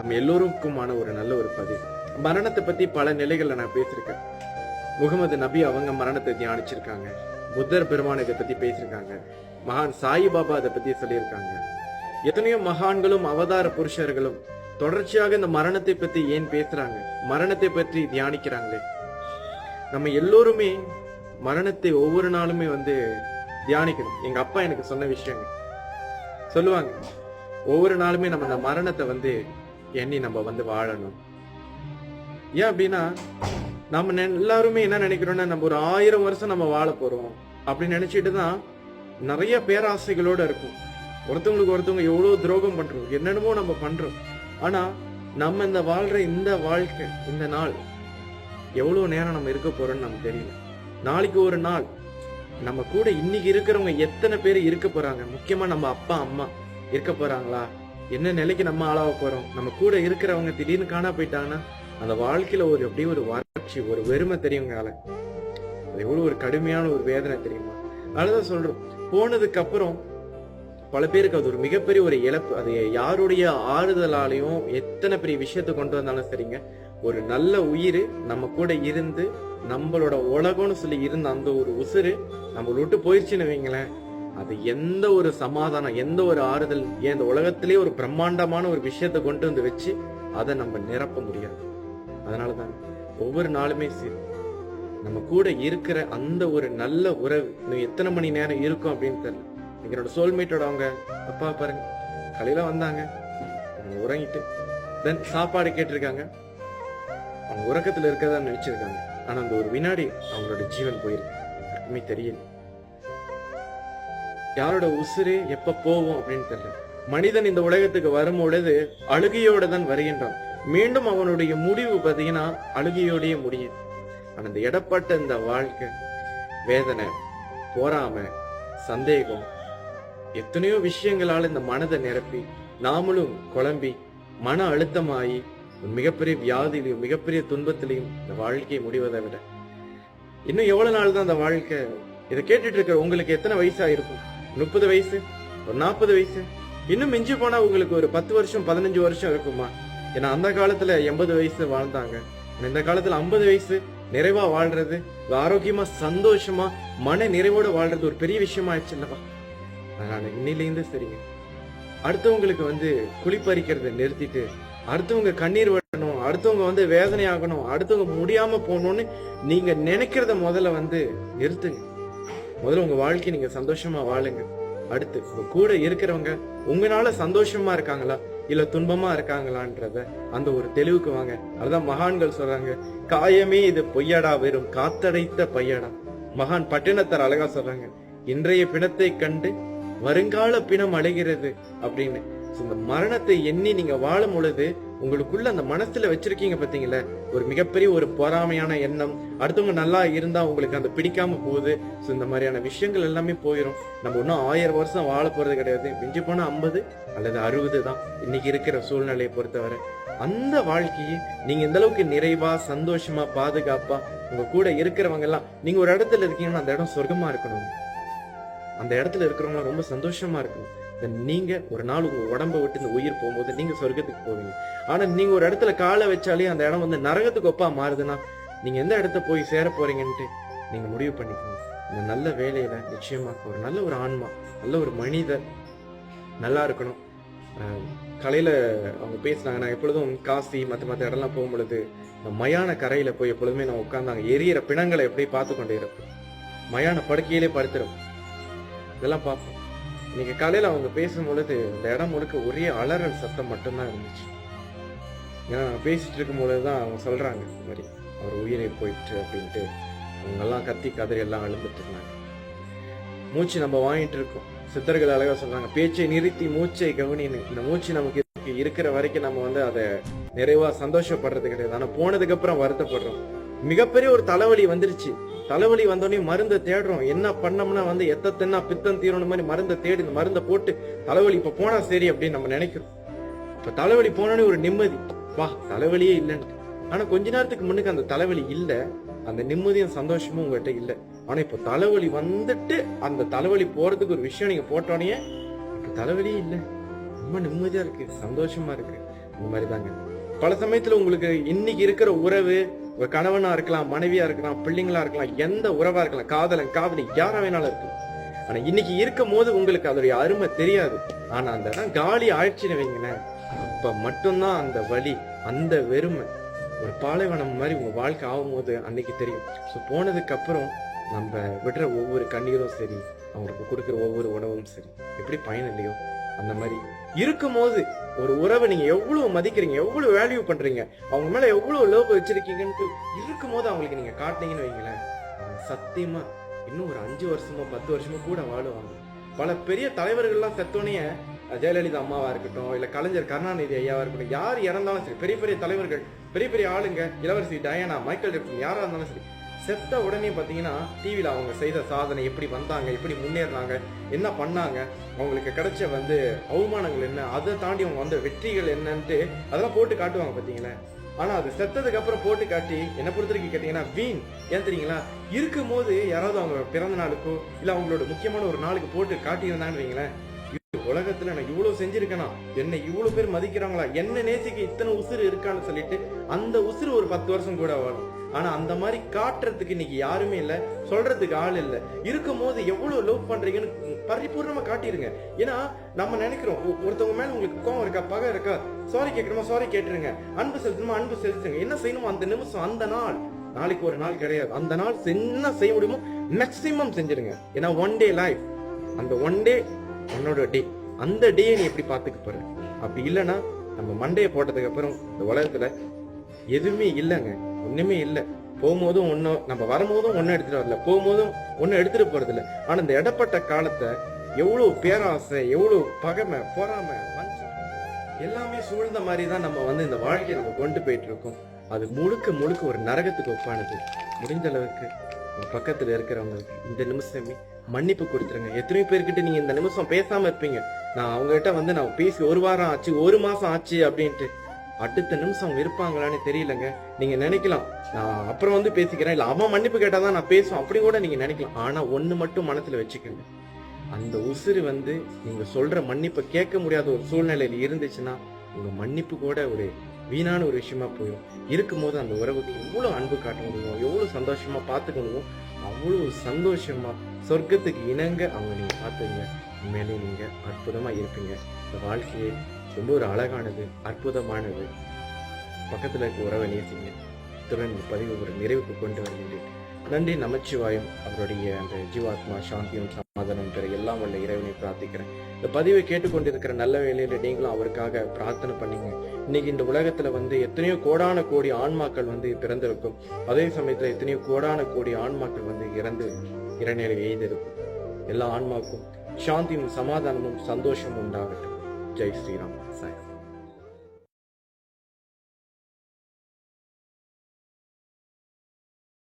நம்ம எல்லோருக்குமான ஒரு நல்ல ஒரு பதிவு. மரணத்தை பத்தி பல நிலைகள்ல நான் பேசியிருக்கேன். முகமது நபி அவங்க மரணத்தை தியானிச்சிருக்காங்க. புத்தர் பெருமான் இதை பத்தி பேசியிருக்காங்க. மகான் சாயிபாபா அதை பத்தி சொல்லியிருக்காங்க. எத்தனையோ மகான்களும் அவதார புருஷர்களும் தொடர்ச்சியாக இந்த மரணத்தை பத்தி ஏன் பேசுறாங்க? மரணத்தை பற்றி தியானிக்கிறாங்களே. நம்ம எல்லோருமே மரணத்தை ஒவ்வொரு நாளுமே வந்து தியானிக்கணும். எங்க அப்பா எனக்கு சொன்ன விஷயங்க. சொல்லுவாங்க. ஒவ்வொரு நாளுமே நம்ம இந்த மரணத்தை வந்து எண்ணி நம்ம வந்து வாழணும். ஏன் அப்படின்னா நம்ம எல்லாருமே என்ன நினைக்கிறோம்னா நம்ம ஒரு ஆயிரம் வருஷம் நம்ம வாழ போறோம். அப்படின்னு நினைச்சிட்டு தான் நிறைய பேராசைகளோட இருக்கும். ஒருத்தவங்களுக்கு ஒருத்தவங்க எவ்வளவு துரோகம் பண்றோம் என்னென்னமோ நம்ம பண்றோம். ஆனா நம்ம இந்த வாழ்ற இந்த வாழ்க்கை இந்த நாள் எவ்வளவு நேரம் நம்ம இருக்க போறோம்னு நமக்கு தெரியல. நாளைக்கு ஒரு நாள் நம்ம கூட இன்னைக்கு இருக்கிறவங்க எத்தனை பேர் இருக்க போறாங்க? முக்கியமா நம்ம அப்பா அம்மா இருக்க போறாங்களா? என்ன நிலைக்கு நம்ம ஆளாக போறோம்? நம்ம கூட இருக்கிறவங்க திடீர்னு காணா போயிட்டாங்கன்னா அந்த வாழ்க்கையில ஒரு அப்படியே ஒரு வறட்சி ஒரு வெறுமை தெரியுங்க அது எவ்வளவு ஒரு கடுமையான ஒரு வேதனை தெரியுமா? அதனாலதான் சொல்றோம். போனதுக்கு அப்புறம் பல பேருக்கு அது ஒரு மிகப்பெரிய ஒரு இழப்பு. அது யாருடைய ஆறுதலாலையும் எத்தனை பெரிய விஷயத்தை கொண்டு வந்தாலும் சரிங்க. ஒரு நல்ல உயிர் நம்ம கூட இருந்து நம்மளோட உலகம்னு சொல்லி இருந்த அந்த ஒரு உசுறு நம்மளை விட்டு போயிடுச்சுன்னு வைங்களேன். அது எந்த ஒரு சமாதானம் எந்த ஒரு ஆறுதல் ஏன் இந்த உலகத்திலே ஒரு பிரம்மாண்டமான ஒரு விஷயத்தை கொண்டு வந்து வச்சு அதை நம்ம நிரப்ப முடியாது. அதனாலதான் ஒவ்வொரு நாளுமே சரி. நம்ம கூட இருக்கிற அந்த ஒரு நல்ல உறவு இன்னும் எத்தனை மணி நேரம் இருக்கும் அப்படின்னு தெரியல. என்னோட சோல்மேட்டோட அவங்க அப்பா பாருங்க காலையில வந்தாங்க. உறங்கிட்டு தென் சாப்பாடு கேட்டிருக்காங்க. அவங்க உறக்கத்துல இருக்கிறதா நினைச்சிருக்காங்க. ஆனா அந்த ஒரு வினாடி அவங்களோட ஜீவன் போயிருக்கு. யாருக்குமே தெரியல. யாரோட உசுறு எப்ப போவோம் அப்படின்னு தெரியல. மனிதன் இந்த உலகத்துக்கு வரும் பொழுது அழுகையோட தான் வருகின்றான். மீண்டும் அவனுடைய முடிவு பார்த்தீங்கன்னா அழுகையோடயே முடியும். ஆனா இந்த இடப்பட்ட இந்த வாழ்க்கை வேதனை போராம சந்தேகம் எத்தனையோ விஷயங்களால இந்த மனதை நிரப்பி நாமளும் குழம்பி மன அழுத்தமாகி மிகப்பெரிய வியாதியிலையும் மிகப்பெரிய துன்பத்திலையும் இந்த வாழ்க்கையை முடிவதை விட. இன்னும் எவ்வளவு நாள் தான் அந்த வாழ்க்கை? இதை கேட்டுட்டு இருக்கிற உங்களுக்கு எத்தனை வயசா இருக்கும் முப்பது வயசு ஒரு நாற்பது வயசு. இன்னும் மிஞ்சி போனா உங்களுக்கு ஒரு பத்து வருஷம் பதினஞ்சு வருஷம் இருக்குமா? ஏன்னா அந்த காலத்துல எண்பது வயசு வாழ்ந்தாங்க. இந்த காலத்துல ஐம்பது வயசு நிறைவா வாழ்றது ஆரோக்கியமா சந்தோஷமா மன நிறைவோட வாழ்றது ஒரு பெரிய விஷயமா ஆயிடுச்சு இல்லவா அதனால இன்னிலேருந்து சரிங்க. அடுத்தவங்களுக்கு வந்து குளிப்பறிக்கிறத நிறுத்திட்டு அடுத்தவங்க கண்ணீர் விடணும் அடுத்தவங்க வந்து வேதனை ஆகணும் அடுத்தவங்க முடியாம போகணும்னு நீங்க நினைக்கிறத முதல்ல வந்து நிறுத்துங்க. முதல்ல உங்க வாழ்க்கை நீங்க சந்தோஷமா வாழுங்க. அடுத்து உங்க கூட இருக்கிறவங்க உங்களால சந்தோஷமா இருக்காங்களா? இல்ல துன்பமா இருக்காங்களான்றத அந்த ஒரு தெளிவுக்கு வாங்க. அதுதான் மகான்கள் சொல்றாங்க. காயமே இது பொய்யடா வெறும் காத்தடைத்த பையடா. மகான் பட்டினத்தார் அழகா சொல்றாங்க. இன்றைய பிணத்தை கண்டு வருங்கால பிணம் அடைகிறது அப்படின்னு. இந்த மரணத்தை எண்ணி நீங்க வாழும் பொழுது உங்களுக்குள்ள அந்த மனசுல வச்சிருக்கீங்க பாத்தீங்களா ஒரு மிகப்பெரிய ஒரு பொறாமையான எண்ணம். அடுத்தவங்க நல்லா இருந்தா உங்களுக்கு அந்த பிடிக்காம போகுது. ஸோ இந்த மாதிரியான விஷயங்கள் எல்லாமே போயிடும் நம்ம இன்னும் ஆயிரம் வருஷம் வாழ போறது கிடையாது. மிஞ்சி போனா ஐம்பது அல்லது அறுபது தான் இன்னைக்கு இருக்கிற சூழ்நிலையை பொறுத்தவரை. அந்த வாழ்க்கையை நீங்க எந்த அளவுக்கு நிறைவா சந்தோஷமா பாதுகாப்பா உங்க கூட இருக்கிறவங்க எல்லாம் நீங்க ஒரு இடத்துல இருக்கீங்கன்னா அந்த இடம் சொர்க்கமா இருக்கணும். அந்த இடத்துல இருக்கிறவங்க ரொம்ப சந்தோஷமா இருக்கணும் நீங்க ஒரு நாள் உங்க உடம்ப விட்டு இந்த உயிர் போகும்போது நீங்க சொர்க்கத்துக்கு போவீங்க. ஆனா நீங்க ஒரு இடத்துல காலை வச்சாலே அந்த இடம் வந்து நரகத்துக்கு ஒப்பா மாறுதுன்னா நீங்க எந்த இடத்த போய் சேர போறீங்கன்ட்டு நீங்க முடிவு பண்ணிக்கணும் இந்த நல்ல வேலையில நிச்சயமா ஒரு நல்ல ஒரு ஆன்மா நல்ல ஒரு மனிதர் நல்லா இருக்கணும். கலையில அவங்க பேசினாங்க நான் எப்பொழுதும் காசி மற்ற மற்ற இடம்லாம் போகும் பொழுது இந்த மயான கரையில போய் எப்பொழுதுமே நான் உட்காந்தாங்க எரியற எரியிற பிணங்களை எப்படி பார்த்து கொண்டே இருப்பேன். மயான படுக்கையிலே படுத்துறோம் இதெல்லாம் பார்ப்போம். இன்னைக்கு காலையில் அவங்க பேசும் பொழுது இந்த இடம் முழுக்க ஒரே அலறல் சத்தம் மட்டும்தான் இருந்துச்சு. ஏன்னா நான் பேசிட்டு இருக்கும்பொழுது தான் அவங்க சொல்கிறாங்க இந்த மாதிரி அவர் உயிரை போயிட்டு அப்படின்ட்டு. அவங்கெல்லாம் கத்தி கதறி எல்லாம் அழுந்துட்டு இருந்தாங்க. மூச்சு நம்ம வாங்கிட்டு இருக்கோம். சித்தர்கள் அழகாக சொல்கிறாங்க பேச்சை நிறுத்தி மூச்சை கவனின்னு. இந்த மூச்சு நமக்கு இருக்கிற வரைக்கும் நம்ம வந்து அதை நிறைவாக சந்தோஷப்படுறது கிடையாது. ஆனால் போனதுக்கப்புறம் வருத்தப்படுறோம். மிகப்பெரிய ஒரு தலைவலி வந்துருச்சு. தலைவலி வந்தோடனே மருந்தை தேடுறோம். என்ன பண்ணோம்னா வந்து எத்த தென்னா பித்தம் தீரணும் மாதிரி மருந்தை தேடி இந்த மருந்தை போட்டு தலைவலி இப்ப போனா சரி அப்படின்னு நம்ம நினைக்கிறோம். இப்ப தலைவலி போனோடனே ஒரு நிம்மதி. வா தலைவலியே இல்லைன்னு ஆனா கொஞ்ச நேரத்துக்கு முன்னுக்கு அந்த தலைவலி இல்ல. அந்த நிம்மதியும் சந்தோஷமும் உங்ககிட்ட இல்ல. ஆனா இப்ப தலைவலி வந்துட்டு அந்த தலைவலி போறதுக்கு ஒரு விஷயம் நீங்க போட்டோடனே தலைவலியே இல்ல. ரொம்ப நிம்மதியா இருக்கு சந்தோஷமா இருக்கு. இந்த மாதிரி தாங்க. பல சமயத்துல உங்களுக்கு இன்னைக்கு இருக்கிற உறவு ஒரு கணவனா இருக்கலாம் மனைவியா இருக்கலாம் பிள்ளைங்களா இருக்கலாம் எந்த உறவா இருக்கலாம் காதலன் காதலி யாரா வேணாலும் இருக்கும் ஆனா இன்னைக்கு இருக்கும் போது உங்களுக்கு அதோடைய அருமை தெரியாது. ஆனா அந்த இடம் காலி ஆயிடுச்சுன்னு வைங்களேன். அப்ப மட்டும்தான் அந்த வழி அந்த வெறுமை ஒரு பாலைவனம் மாதிரி உங்க வாழ்க்கை ஆகும்போது அன்னைக்கு தெரியும். ஸோ போனதுக்கு அப்புறம் நம்ம விடுற ஒவ்வொரு கண்ணீரும் சரி அவங்களுக்கு கொடுக்குற ஒவ்வொரு உணவும் சரி எப்படி பயன் இல்லையோ அந்த மாதிரி இருக்கும்போது ஒரு உறவை நீங்க எவ்வளவு மதிக்கிறீங்க எவ்வளவு வேல்யூ பண்றீங்க அவங்க மேல எவ்வளவு லோக வச்சிருக்கீங்கன்னு இருக்கும்போது அவங்களுக்கு நீங்க காட்டினீங்கன்னு வைங்களேன் அவங்க சத்தியமா இன்னும் ஒரு அஞ்சு வருஷமோ பத்து வருஷமோ கூட வாழுவாங்க. பல பெரிய தலைவர்கள்லாம் செத்தோனையே ஜெயலலிதா அம்மாவா இருக்கட்டும் இல்ல கலைஞர் கருணாநிதி ஐயாவா இருக்கட்டும் யார் இறந்தாலும் சரி பெரிய பெரிய தலைவர்கள் பெரிய பெரிய ஆளுங்க இளவரசி டயானா மைக்கேல் ஜாக்சன் யாரா இருந்தாலும் சரி செத்த உடனே பார்த்தீங்கன்னா டிவியில் அவங்க செய்த சாதனை எப்படி வந்தாங்க எப்படி முன்னேறினாங்க என்ன பண்ணாங்க அவங்களுக்கு கிடைச்ச வந்து அவமானங்கள் என்ன அதை தாண்டி அவங்க வந்த வெற்றிகள் என்னன்ட்டு அதெல்லாம் போட்டு காட்டுவாங்க பார்த்தீங்களா. ஆனால் அது செத்ததுக்கு அப்புறம் போட்டு காட்டி என்ன பொறுத்த வரைக்கும் கேட்டிங்கன்னா வீண். ஏன் தெரியுங்களா? இருக்கும் போது யாராவது அவங்க பிறந்த நாளுக்கோ இல்லை அவங்களோட முக்கியமான ஒரு நாளுக்கு போட்டு காட்டியிருந்தாங்கன்னு வைங்களேன். உலகத்துல நான் இவ்வளவு செஞ்சிருக்கேனா? என்னை இவ்வளவு பேர் மதிக்கிறாங்களா? என்ன நேசிக்க இத்தனை உசுறு இருக்கான்னு சொல்லிட்டு அந்த உசுறு ஒரு பத்து வருஷம் கூட வாழும். ஆனால் அந்த மாதிரி காட்டுறதுக்கு இன்னைக்கு யாருமே இல்லை சொல்கிறதுக்கு ஆள் இல்லை. இருக்கும் போது லவ் பண்ணுறீங்கன்னு பரிபூர்ணமாக காட்டிடுங்க ஏன்னா நம்ம நினைக்கிறோம் ஒருத்தவங்க மேலே உங்களுக்கு கோவம் இருக்கா பகை இருக்கா சாரி கேட்கணுமா சாரி கேட்டுருங்க. அன்பு செலுத்தணுமா அன்பு செலுத்துங்க. என்ன செய்யணுமோ அந்த நிமிஷம் அந்த நாள். நாளைக்கு ஒரு நாள் கிடையாது. அந்த நாள் என்ன செய்ய முடியுமோ மேக்சிமம் செஞ்சிருங்க. ஏன்னா ஒன் டே லைஃப் அந்த ஒன் டே உன்னோட டே அந்த டே நீ எப்படி பார்த்துக்க போற? அப்படி இல்லைன்னா நம்ம மண்டையை போட்டதுக்கு அப்புறம் இந்த உலகத்துல எதுவுமே இல்லைங்க. ஒன்றுமே இல்லை. போகும்போதும் ஒன்றும் நம்ம வரும்போதும் ஒன்றும் எடுத்துட்டு வரல. போகும்போதும் ஒன்றும் எடுத்துட்டு போறது இல்லை இந்த இடப்பட்ட காலத்தை எவ்வளவு பேராசை எவ்வளவு பகைமை பொறாமை வஞ்சம் எல்லாமே சூழ்ந்த மாதிரி தான் நம்ம வந்து இந்த வாழ்க்கையை நம்ம கொண்டு போயிட்டு இருக்கோம் அது முழுக்க முழுக்க ஒரு நரகத்துக்கு ஒப்பானது. முடிஞ்ச அளவுக்கு உங்க பக்கத்துல இருக்கிறவங்களுக்கு இந்த நிமிஷமே மன்னிப்பு கொடுத்துருங்க. எத்தனை பேர்கிட்ட நீங்க இந்த நிமிஷம் பேசாம இருப்பீங்க. நான் அவங்ககிட்ட வந்து நான் பேசி ஒரு வாரம் ஆச்சு ஒரு மாசம் ஆச்சு அப்படின்ட்டு. அடுத்த நிமிஷம் அவங்க இருப்பாங்களான்னு தெரியலங்க. நீங்க நினைக்கலாம். நான் அப்புறம் வந்து பேசிக்கிறேன். இல்ல அவன் மன்னிப்பு கேட்டாதான் நான் பேசுவேன். அப்படி கூட நீங்க நினைக்கலாம். ஆனா ஒண்ணு மட்டும் மனசுல வச்சுக்கோங்க. அந்த உசுறு வந்து நீங்க சொல்ற மன்னிப்பை கேட்க முடியாத ஒரு சூழ்நிலையில இருந்துச்சுன்னா உங்க மன்னிப்பு கூட ஒரு வீணான ஒரு விஷயமா போயிடும். இருக்கும்போது அந்த உறவுக்கு எவ்வளவு அன்பு காட்ட முடியுமோ எவ்வளவு சந்தோஷமா பார்த்துக்க முடியும் அவ்வளவு சந்தோஷமா சொர்க்கத்துக்கு இணங்க அவங்க நீங்க பார்த்துங்க. உண்மையிலே நீங்க அற்புதமா இருப்பீங்க. இந்த வாழ்க்கையை ரொம்ப ஒரு அழகானது அற்புதமானது. பக்கத்துல இருக்க உறவை நேசிங்க இத்துடன் இந்த பதிவு ஒரு நிறைவுக்கு கொண்டு வருகின்றேன். நன்றி நமச்சிவாயம். அவருடைய அந்த ஜீவாத்மா சாந்தியும் சமாதானம் பெற எல்லாம் உள்ள இறைவனை பிரார்த்திக்கிறேன். இந்த பதிவை கேட்டுக்கொண்டிருக்கிற நல்ல வேலையில நீங்களும் அவருக்காக பிரார்த்தனை பண்ணீங்க. இன்னைக்கு இந்த உலகத்துல வந்து எத்தனையோ கோடான கோடி ஆன்மாக்கள் வந்து பிறந்திருக்கும். அதே சமயத்துல எத்தனையோ கோடான கோடி ஆன்மாக்கள் வந்து இறந்து இறைநிலை எய்திருக்கும். எல்லா ஆன்மாவுக்கும் சாந்தியும் சமாதானமும் சந்தோஷமும் உண்டாகட்டும். ಜೈ ಶ್ರೀರಾಮ್ ಸಾಯಿ